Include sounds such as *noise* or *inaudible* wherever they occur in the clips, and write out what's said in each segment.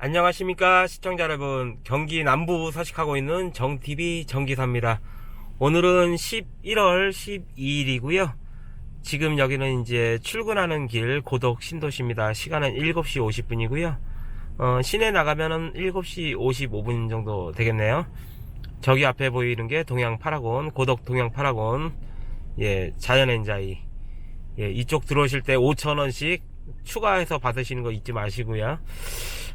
안녕하십니까 시청자 여러분. 경기 남부 서식하고 있는 정TV 정기사입니다. 오늘은 11월 12일이고요. 지금 여기는 이제 출근하는 길 고덕 신도시입니다. 시간은 7시 50분이고요. 어, 시내 나가면은 7시 55분 정도 되겠네요. 저기 앞에 보이는 게 동양 파라곤 고덕 동양 파라곤. 예 자연엔자이 예 이쪽 들어오실 때 5천원씩 추가해서 받으시는 거 잊지 마시고요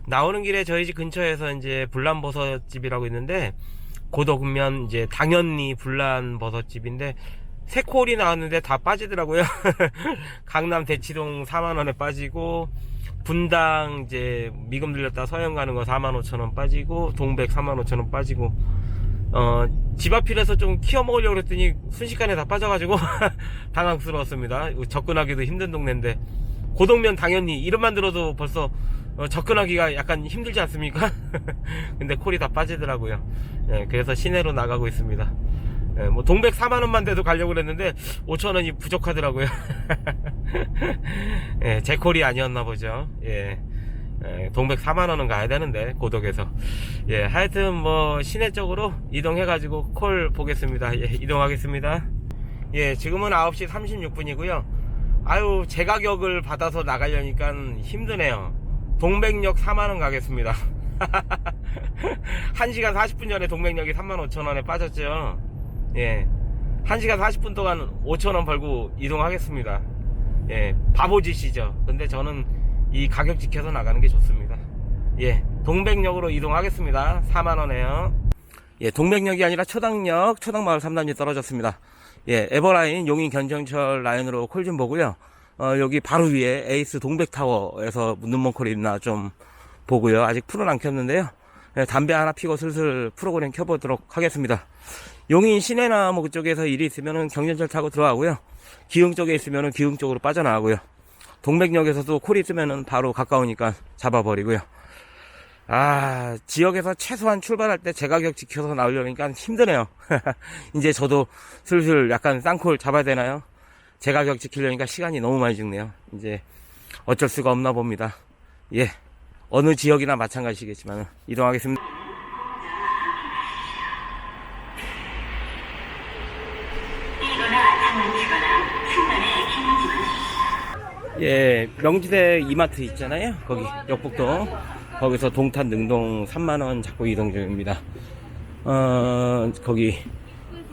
나오는 길에 저희 집 근처에서 이제 불란버섯집이라고 있는데 고덕면 이제 당연히 불란버섯집인데 새 콜이 나왔는데 다 빠지더라고요. *laughs* 강남 대치동 4만 원에 빠지고 분당 이제 미금 들렸다 서영 가는 거 4만 5천 원 빠지고 동백 4만 5천 원 빠지고 어, 집 앞이라서 좀 키워 먹으려고 그랬더니 순식간에 다 빠져가지고 *laughs* 당황스러웠습니다. 접근하기도 힘든 동네인데 고덕면 당연히 이름만 들어도 벌써 어, 접근하기가 약간 힘들지 않습니까? *laughs* 근데 콜이 다 빠지더라고요. 예, 그래서 시내로 나가고 있습니다. 예, 뭐 동백 4만 원만 돼도 가려고 그랬는데 5천 원이 부족하더라고요. *laughs* 예, 제 콜이 아니었나 보죠. 예. 예, 동백 4만원은 가야 되는데 고덕에서. 예 하여튼 뭐 시내 쪽으로 이동해 가지고 콜 보겠습니다. 예 이동하겠습니다. 예 지금은 9시 36분이고요. 아유 제 가격을 받아서 나가려니까 힘드네요. 동백역 4만원 가겠습니다. *laughs* 1시간 40분 전에 동백역이 3만 5천원에 빠졌죠. 예 1시간 40분 동안 5천원 벌고 이동하겠습니다. 예 바보짓이죠. 근데 저는 이 가격 지켜서 나가는 게 좋습니다 예 동백역으로 이동하겠습니다 4만원에요 예 동백역이 아니라 초당역 초당마을 3단지 떨어졌습니다 예 에버라인 용인 견정철 라인으로 콜 좀 보고요 어, 여기 바로 위에 에이스 동백타워에서 눈먼콜이 있나 좀 보고요. 아직 풀은 안 켰는데요. 예, 담배 하나 피고 슬슬 프로그램 켜보도록 하겠습니다. 용인 시내나 뭐 그쪽에서 일이 있으면은 경전철 타고 들어가고요. 기흥 쪽에 있으면은 기흥 쪽으로 빠져나가고요. 동백역에서도 콜이 있으면은 바로 가까우니까 잡아버리고요. 아, 지역에서 최소한 출발할 때 제 가격 지켜서 나오려니까 힘드네요. *laughs* 이제 저도 슬슬 약간 쌍콜 잡아야 되나요? 제 가격 지키려니까 시간이 너무 많이 죽네요. 이제 어쩔 수가 없나 봅니다. 예. 어느 지역이나 마찬가지겠지만 이동하겠습니다. 예, 명지대 이마트 있잖아요. 거기 역북도 거기서 동탄 능동 3만 원 잡고 이동 중입니다. 어, 거기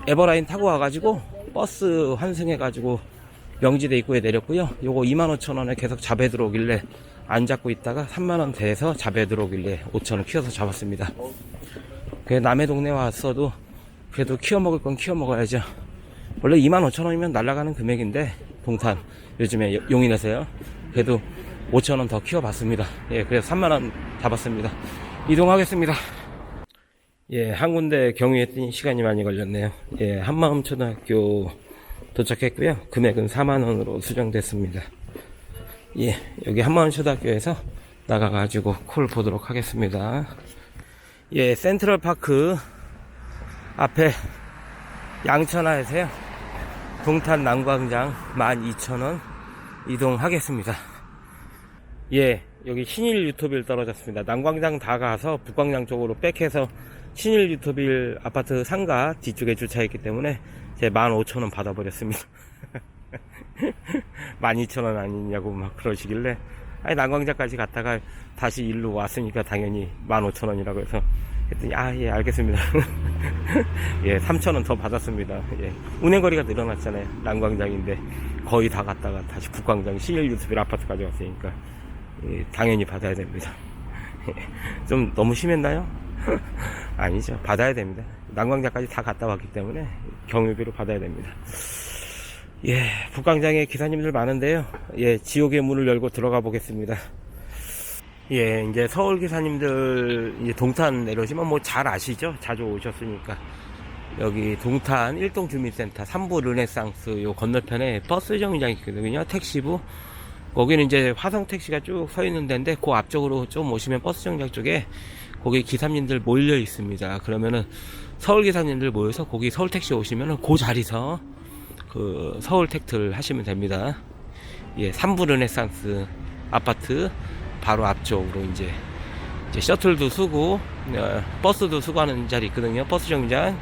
에버라인 타고 와가지고 버스 환승해가지고 명지대 입구에 내렸고요. 요거 25,000원에 계속 잡에 들어오길래 안 잡고 있다가 3만원 돼서 잡에 들어오길래 5,000원 키워서 잡았습니다. 그 남의 동네 왔어도 그래도 키워 먹을 건 키워 먹어야죠. 원래 25,000원이면 날아가는 금액인데 동탄 요즘에 용인에서요. 그래도 5,000원 더 키워봤습니다. 예, 그래서 3만원 잡았습니다. 이동하겠습니다. 예, 한 군데 경유했더니 시간이 많이 걸렸네요. 예, 한마음 초등학교 도착했고요. 금액은 4만원으로 수정됐습니다. 예, 여기 한마음 초등학교에서 나가가지고 콜 보도록 하겠습니다. 예, 센트럴파크 앞에 양천하에서요. 동탄 난광장 12,000원 이동하겠습니다. 예, 여기 신일 유토빌 떨어졌습니다. 난광장 다 가서 북광장 쪽으로 백해서 신일 유토빌 아파트 상가 뒤쪽에 주차했기 때문에 제 15,000원 받아버렸습니다. *laughs* 12,000원 아니냐고 막 그러시길래 아니 난광장까지 갔다가 다시 일로 왔으니까 당연히 15,000원이라고 해서 했더니 아 예 알겠습니다. *laughs* 예 3,000원 더 받았습니다. 예 운행거리가 늘어났잖아요. 난광장인데 거의 다 갔다가 다시 북광장 신일 유토빌 아파트까지 왔으니까 예, 당연히 받아야 됩니다. *laughs* 좀 너무 심했나요? *laughs* 아니죠. 받아야 됩니다. 난광장까지 다 갔다 왔기 때문에 경유비로 받아야 됩니다. 예, 북광장에 기사님들 많은데요. 예, 지옥의 문을 열고 들어가 보겠습니다. 예, 이제 서울 기사님들 이제 동탄 내려오시면 뭐 잘 아시죠? 자주 오셨으니까. 여기 동탄 일동 주민센터 3부 르네상스 요 건너편에 버스 정류장이 있거든요. 택시부. 거기는 이제 화성 택시가 쭉 서 있는 데인데 그 앞쪽으로 좀 오시면 버스 정류장 쪽에 거기 기사님들 몰려 있습니다. 그러면은 서울 기사님들 모여서 거기 서울 택시 오시면은 그 자리서 그 서울 택트를 하시면 됩니다. 예, 3부 르네상스 아파트 바로 앞쪽으로 이제, 이제 셔틀도 쓰고 어, 버스도 쓰고 하는 자리 있거든요. 버스 정류장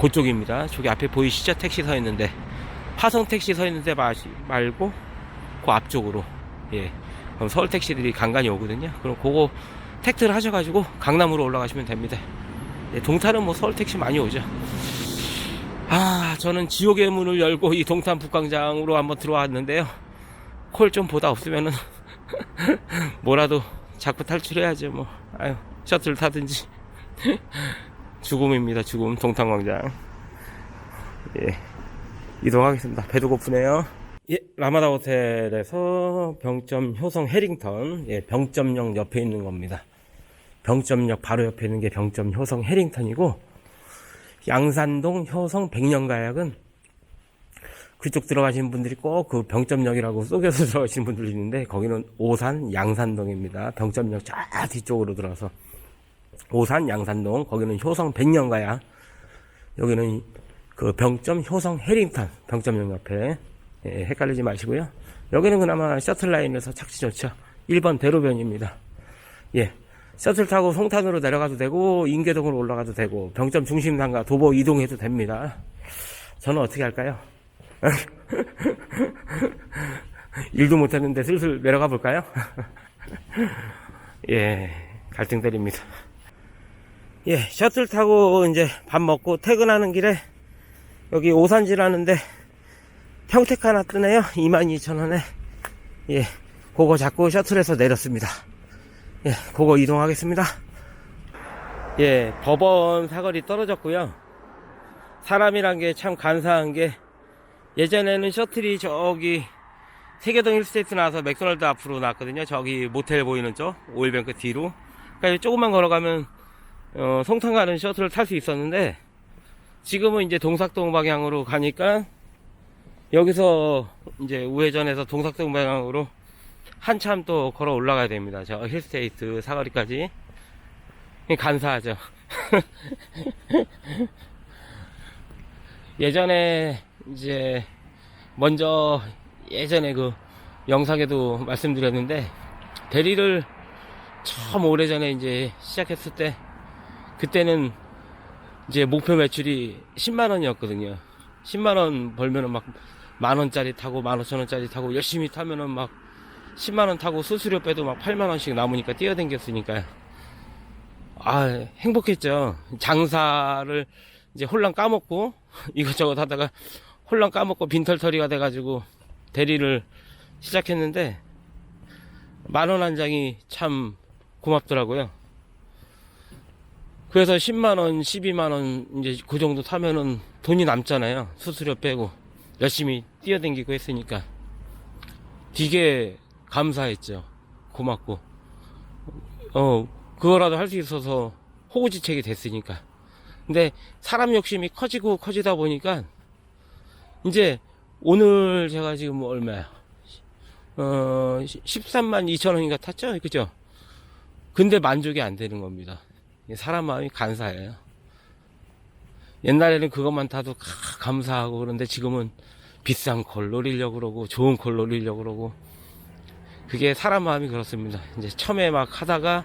그쪽입니다. 저기 앞에 보이시죠? 택시 서 있는데 화성 택시 서 있는데 마, 말고 그 앞쪽으로 예. 그럼 서울 택시들이 간간히 오거든요. 그럼 그거 택트를 하셔가지고 강남으로 올라가시면 됩니다. 예, 동탄은 뭐 서울 택시 많이 오죠. 아, 저는 지옥의 문을 열고 이 동탄 북광장으로 한번 들어왔는데요. 콜 좀 보다 없으면은 *laughs* 뭐라도 자꾸 탈출해야죠. 뭐, 아유, 셔틀 타든지. *laughs* 죽음입니다. 죽음. 동탄광장. 예. 이동하겠습니다. 배도 고프네요. 예, 라마다 호텔에서 병점 효성 해링턴, 예, 병점역 옆에 있는 겁니다. 병점역 바로 옆에 있는 게 병점 효성 해링턴이고, 양산동 효성 백년가약은 그쪽 들어가신 분들이 꼭 그 병점역이라고 속여서 *laughs* 들어가시는 분들이 있는데, 거기는 오산 양산동입니다. 병점역 저 뒤쪽으로 들어가서. 오산 양산동, 거기는 효성 백년가약, 여기는 그 병점 효성 해링턴, 병점역 옆에. 예, 헷갈리지 마시고요. 여기는 그나마 셔틀 라인에서 착지 좋죠. 1번 대로변입니다. 예. 셔틀 타고 송탄으로 내려가도 되고, 인계동으로 올라가도 되고, 병점 중심 상가 도보 이동해도 됩니다. 저는 어떻게 할까요? *laughs* 일도 못했는데 슬슬 내려가 볼까요? *laughs* 예, 갈등 때립니다. 예, 셔틀 타고 이제 밥 먹고 퇴근하는 길에 여기 오산지라는데 평택 하나 뜨네요. 22,000원에. 예, 그거 잡고 셔틀에서 내렸습니다. 예, 그거 이동하겠습니다. 예, 법원 사거리 떨어졌고요. 사람이란 게 참 간사한 게 예전에는 셔틀이 저기 세계동 힐스테이트 나와서 맥도날드 앞으로 났거든요. 저기 모텔 보이는 쪽, 오일뱅크 뒤로. 그러니까 조금만 걸어가면 어, 송탄 가는 셔틀을 탈 수 있었는데 지금은 이제 동삭동 방향으로 가니까 여기서 이제 우회전해서 동삭동 방향으로 한참 또 걸어 올라가야 됩니다. 저 힐스테이트 사거리까지. 간사하죠. *laughs* 예전에 이제 먼저 예전에 그 영상에도 말씀드렸는데 대리를 처음 오래전에 이제 시작했을 때 그때는 이제 목표 매출이 10만 원이었거든요. 10만 원 벌면은 막 만 원짜리 타고 만 오천 원짜리 타고 열심히 타면은 막 10만 원 타고 수수료 빼도 막 8만 원씩 남으니까 뛰어댕겼으니까 아 행복했죠. 장사를 이제 홀랑 까먹고 *laughs* 이것저것 하다가 홀랑 까먹고 빈털터리가 돼가지고 대리를 시작했는데 만원 한 장이 참 고맙더라고요. 그래서 10만원, 12만원, 이제 그 정도 타면은 돈이 남잖아요. 수수료 빼고. 열심히 뛰어댕기고 했으니까. 되게 감사했죠. 고맙고. 어, 그거라도 할 수 있어서 호구지책이 됐으니까. 근데 사람 욕심이 커지고 커지다 보니까, 이제 오늘 제가 지금 뭐 얼마야? 어, 13만 2천 원인가 탔죠? 그죠? 근데 만족이 안 되는 겁니다. 사람 마음이 간사해요. 옛날에는 그것만 타도 가- 감사하고 그런데 지금은 비싼 걸 노리려고 그러고 좋은 걸 노리려고 그러고 그게 사람 마음이 그렇습니다. 이제 처음에 막 하다가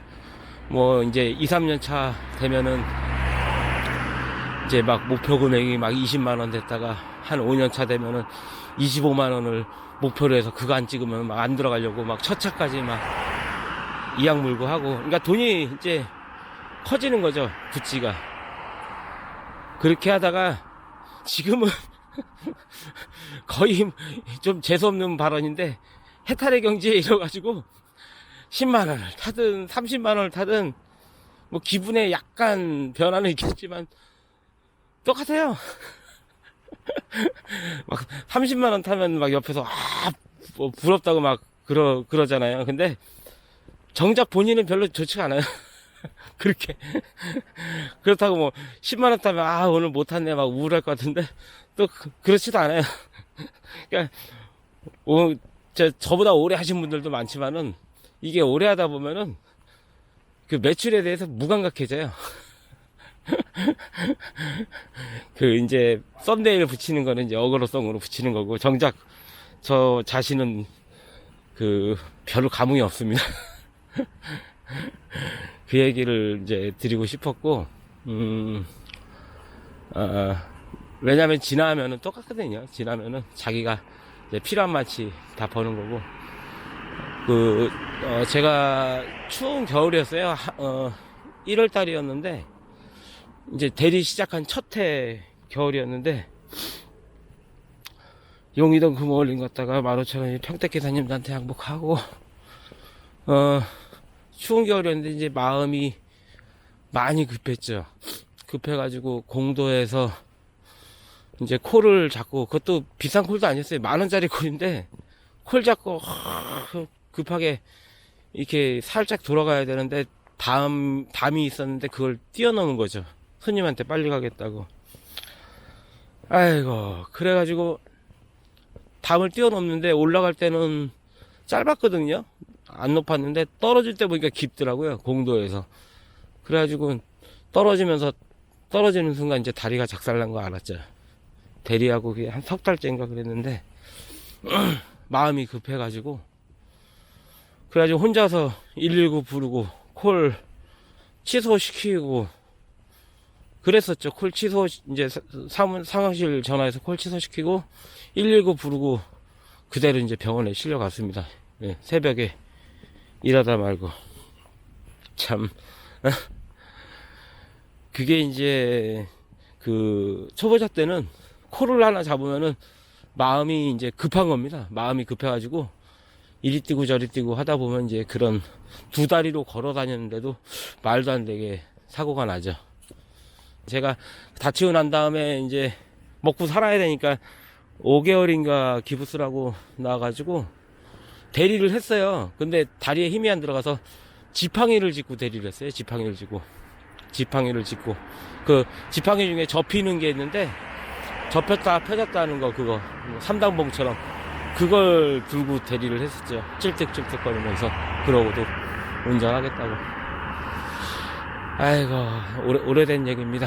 뭐 이제 2, 3년 차 되면은 이제 막 목표 금액이 막 20만 원 됐다가 한 5년 차 되면은 25만 원을 목표로 해서 그거 안 찍으면 막 안 들어가려고 막 첫 차까지 막 이악 물고 하고. 그러니까 돈이 이제 커지는 거죠 부찌가. 그렇게 하다가 지금은 *laughs* 거의 좀 재수없는 발언인데 해탈의 경지에 이뤄가지고 10만 원을 타든 30만 원을 타든 뭐 기분에 약간 변화는 있겠지만 똑같아요 *laughs* *laughs* 막 30만 원 타면 막 옆에서 아 뭐 부럽다고 막 그러 그러잖아요 근데 정작 본인은 별로 좋지가 않아요 *laughs* 그렇게 *laughs* 그렇다고 뭐 10만 원 타면 아 오늘 못 탔네 막 우울할 것 같은데 또 그, 그렇지도 않아요. 그러니까 오, 저 저보다 오래 하신 분들도 많지만은 이게 오래 하다 보면은 그 매출에 대해서 무감각해져요. *laughs* 그 이제 썸네일 붙이는 거는 이제 어그로성으로 붙이는 거고 정작 저 자신은 그 별로 감흥이 없습니다. *laughs* 그 얘기를 이제 드리고 싶었고 음 아, 왜냐면 지나면은 똑같거든요. 지나면은 자기가 이제 필요한 만치 다 버는 거고 그 어, 제가 추운 겨울이었어요. 하- 어, 1월 달이었는데 이제 대리 시작한 첫 해 겨울이었는데 용이동 금월림 갔다가 15,000원이 평택 기사님들한테 항복하고 어 추운 겨울이었는데 이제 마음이 많이 급했죠. 급해가지고 공도에서 이제 콜을 잡고 그것도 비싼 콜도 아니었어요. 만 원짜리 콜인데 콜 잡고 하- 급하게 이렇게 살짝 돌아가야 되는데 담 담이 있었는데 그걸 뛰어넘은 거죠. 손님한테 빨리 가겠다고. 아이고 그래가지고 담을 뛰어넘는데 올라갈 때는 짧았거든요. 안 높았는데 떨어질 때 보니까 깊더라고요. 공도에서. 그래가지고 떨어지면서 떨어지는 순간 이제 다리가 작살난 거 알았죠. 대리하고 한 석 달째인가 그랬는데 *clears throat* 마음이 급해가지고 그래가지고 혼자서 119 부르고 콜 취소시키고 그랬었죠. 콜 취소 이제 사- 사무 상황실 전화해서 콜 취소시키고 119 부르고 그대로 이제 병원에 실려갔습니다. 예, 새벽에 일하다 말고 참 *laughs* 그게 이제 그 초보자 때는 코를 하나 잡으면은 마음이 이제 급한 겁니다. 마음이 급해가지고 이리 뛰고 저리 뛰고 하다 보면 이제 그런 두 다리로 걸어 다녔는데도 말도 안 되게 사고가 나죠. 제가 다치고 난 다음에 이제 먹고 살아야 되니까 5개월인가 기부스라고 나와가지고 대리를 했어요. 근데 다리에 힘이 안 들어가서 지팡이를 짚고 대리를 했어요. 지팡이를 짚고. 지팡이를 짚고. 그 지팡이 중에 접히는 게 있는데 접혔다 펴졌다 하는 거 그거 삼당봉처럼 그걸 들고 대리를 했었죠. 찔득찔득 거리면서 그러고도 운전하겠다고. 아이고 오래, 오래된 얘기입니다.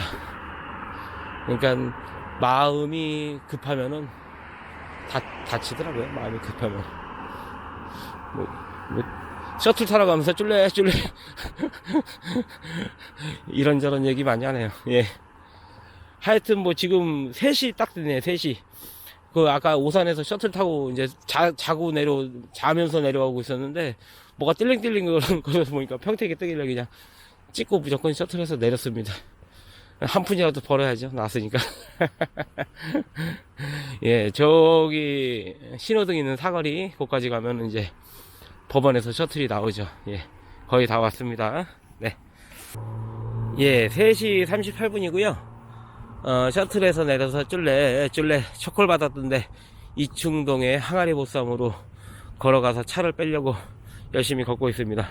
그러니까 마음이 급하면은 다 다치더라고요. 마음이 급하면. 뭐, 뭐 셔틀 타러 가면서 쫄래 쫄래 *laughs* 이런저런 얘기 많이 하네요. 예. 하여튼 뭐 지금 3시 딱 되네 3시. 그 아까 오산에서 셔틀 타고 이제 자, 자고 내려 자면서 내려가고 있었는데 뭐가 찔링찔링 그런 거서 보니까 평택에 뜨길래 그냥 찍고 무조건 셔틀에서 내렸습니다. *laughs* 한 푼이라도 벌어야죠. 나왔으니까. *laughs* 예, 저기 신호등 있는 사거리 거기까지 가면 이제 법원에서 셔틀이 나오죠. 예, 거의 다 왔습니다. 네. 예, 3시 38분이고요. 어, 셔틀에서 내려서 쫄래, 쫄래 초콜 받았던데 이충동의 항아리 보쌈으로 걸어가서 차를 빼려고 열심히 걷고 있습니다.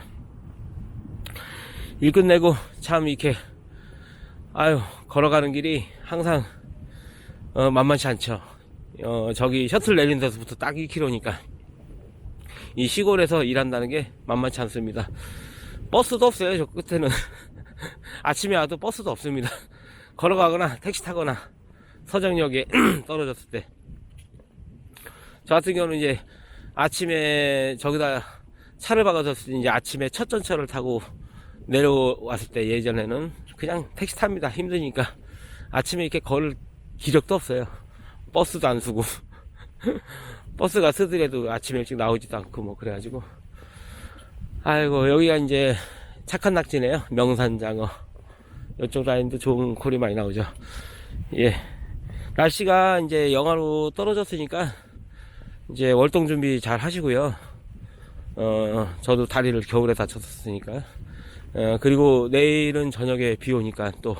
일 끝내고 참 이렇게 아유 걸어가는 길이 항상 어, 만만치 않죠. 어, 저기 셔틀 내린 데서부터 딱 2km니까 이 시골에서 일한다는 게 만만치 않습니다. 버스도 없어요. 저 끝에는 *laughs* 아침에 와도 버스도 없습니다. 걸어가거나 택시 타거나 서정역에 *clears throat* 떨어졌을 때. 저 같은 경우는 이제 아침에 저기다 차를 박아서 이제 아침에 첫 전철을 타고 내려왔을 때 예전에는 그냥 택시 탑니다. 힘드니까 아침에 이렇게 걸 기력도 없어요. 버스도 안 쓰고 *laughs* 버스가 쓰더라도 아침에 일찍 나오지도 않고 뭐 그래가지고 아이고 여기가 이제 착한 낙지네요. 명산장어. 이쪽 라인도 좋은 콜이 많이 나오죠. 예. 날씨가 이제 영하로 떨어졌으니까 이제 월동 준비 잘 하시고요. 어, 저도 다리를 겨울에 다쳤었으니까. 어, 그리고 내일은 저녁에 비 오니까 또,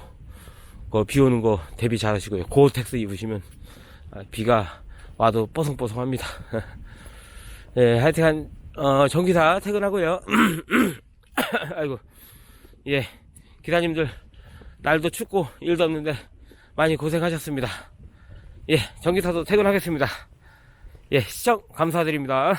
그 비 오는 거 대비 잘 하시고요. 고텍스 입으시면, 아, 비가 와도 뽀송뽀송합니다. *laughs* 예, 하여튼, 어, 전기사 퇴근하고요. *clears throat* 아이고, 예, 기사님들, 날도 춥고, 일도 없는데, 많이 고생하셨습니다. 예, 전기사도 퇴근하겠습니다. 예, 시청 감사드립니다.